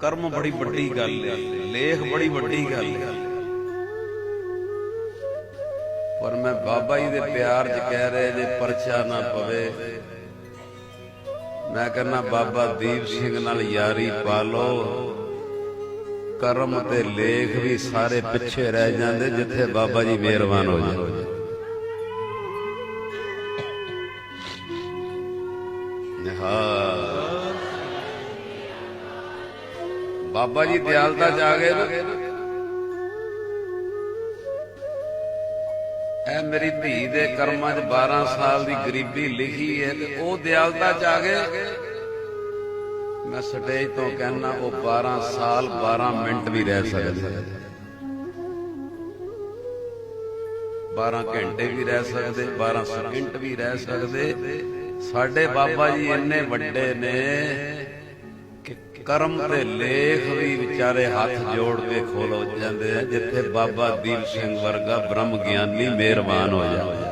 ਕਰਮ ਬੜੀ ਵੱਡੀ ਗੱਲ ਹੈ ਲੇਖ ਬੜੀ ਵੱਡੀ ਗੱਲ ਹੈ ਪਰ ਮੈਂ ਬਾਬਾ ਜੀ ਦੇ ਪਿਆਰ 'ਚ ਕਹਿ ਰਿਹਾ, ਜੇ ਪਰਚਾ ਨਾ ਪਵੇ, ਮੈਂ ਕਹਿੰਦਾ, ਬਾਬਾ ਦੀਪ ਸਿੰਘ ਨਾਲ ਯਾਰੀ ਪਾ ਲਓ। ਕਰਮ ਤੇ ਲੇਖ ਵੀ ਸਾਰੇ ਪਿੱਛੇ ਰਹਿ ਜਾਂਦੇ, ਜਿੱਥੇ ਬਾਬਾ ਜੀ ਮਿਹਰਬਾਨ ਹੋ ਜਾਣ। ਹਾਂ ਬਾਬਾ ਜੀ ਦਿਆਲਤਾ ਚ ਆ ਗਏ ਨਾ। ਐ ਮੇਰੀ ਧੀ ਦੇ ਕਰਮਾਂ 'ਚ 12 ਸਾਲ ਦੀ ਗਰੀਬੀ ਲਿਖੀ ਹੈ ਤੇ ਉਹ ਦਿਆਲਤਾ ਚ ਆ ਗਏ। ਮੈਂ ਸਟੇਜ ਤੋਂ ਕਹਿਣਾ ਉਹ 12 ਸਾਲ 12 ਮਿੰਟ ਵੀ ਰਹਿ ਸਕਦੇ 12 ਘੰਟੇ ਵੀ ਰਹਿ ਸਕਦੇ 12 ਸਕਿੰਟ ਵੀ ਰਹਿ ਸਕਦੇ। ਸਾਡੇ ਬਾਬਾ ਜੀ ਇੰਨੇ ਵੱਡੇ ਨੇ। ਕਰਮ ਤੇ ਲੇਖ ਵੀ ਵਿਚਾਰੇ ਹੱਥ ਜੋੜ ਕੇ ਖੋਲੋ ਜਾਂਦੇ ਆ, ਜਿੱਥੇ ਬਾਬਾ ਦੀਪ ਸਿੰਘ ਵਰਗਾ ਬ੍ਰਹਮ ਗਿਆਨੀ ਮਿਹਰਬਾਨ ਹੋ ਜਾਵੇ।